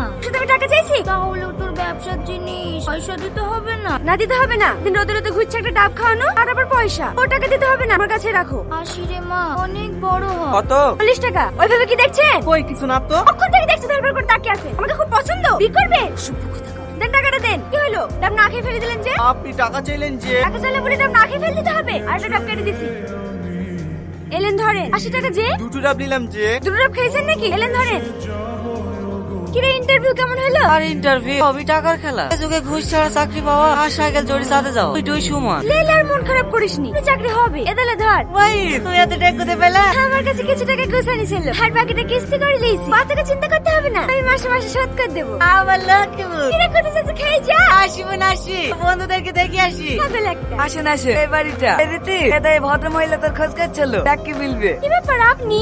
মা শুধু আমি টাকা চাইছি? তাহলে তোর ব্যবসার জিনিস। পয়সা দিতে হবে না। না দিতে হবে না। দিন রোদে রোদে ঘুরছে একটা ডাব খাওয়ানো আর আবার পয়সা। ও টাকা দিতে হবে না আমার কাছে রাখো। আসি রে মা অনেক বড় হ কত? চল্লিশ টাকা। ওইভাবে কি দেখছেন কই কিছু না তো। কখন থেকে দেখছ তারপর করে তাকিয়ে আছে। আমাকে খুব পছন্দ। বিয়ে করবে? কথা দেন টাকাটা দেন। কি হলো? ডাব না খেয়ে ফেলে দিলেন যে? আপনি টাকা চাইলেন যে? টাকা চাইলে বলে ডাব না খেয়ে ফেলে দিতে হবে। আর একটা ডাব কেটে দিছি। এলেন ধরেন। আশি টাকা যে? দুটো ডাব নিলাম যে? দুটো ডাব খেয়েছেন নাকি? এলেন ধরেন। কিরে ইন্টারভিউ কেমন হলো? আর ইন্টারভিউ সবই টাকার খেলা। এ যুগে ঘুষ ছাড়া চাকরি পাওয়া আর সাইকেল জড়ি সাথে যাও ওইটাই সমান। লেলে আর মন খারাপ করিসনি তোর চাকরি হবে। এদালে ধর। ভাই তুমি এত টাকা কোথায় পেলা? আমার কাছে কিছু টাকা গোছানি ছিল। আর বাকিটা কিস্তি করে লিয়েছি বাচ্চাকে চিন্তা করতে হবে না। আমি মাসে মাসে শোধ করে দেবো। আমার লক্ষ্মী। কিরে কোথায় যাচ্ছে খেয়ে যা। আসি বোন আসি। বন্ধুদেরকে দেখে আসি। আসেন আসেন। এই বাড়িটা। রীতি এটা ভদ্র মহিলা তোর খোঁজ করছিল। ডাক কি মিলবে। কি ব্যাপার আপনি?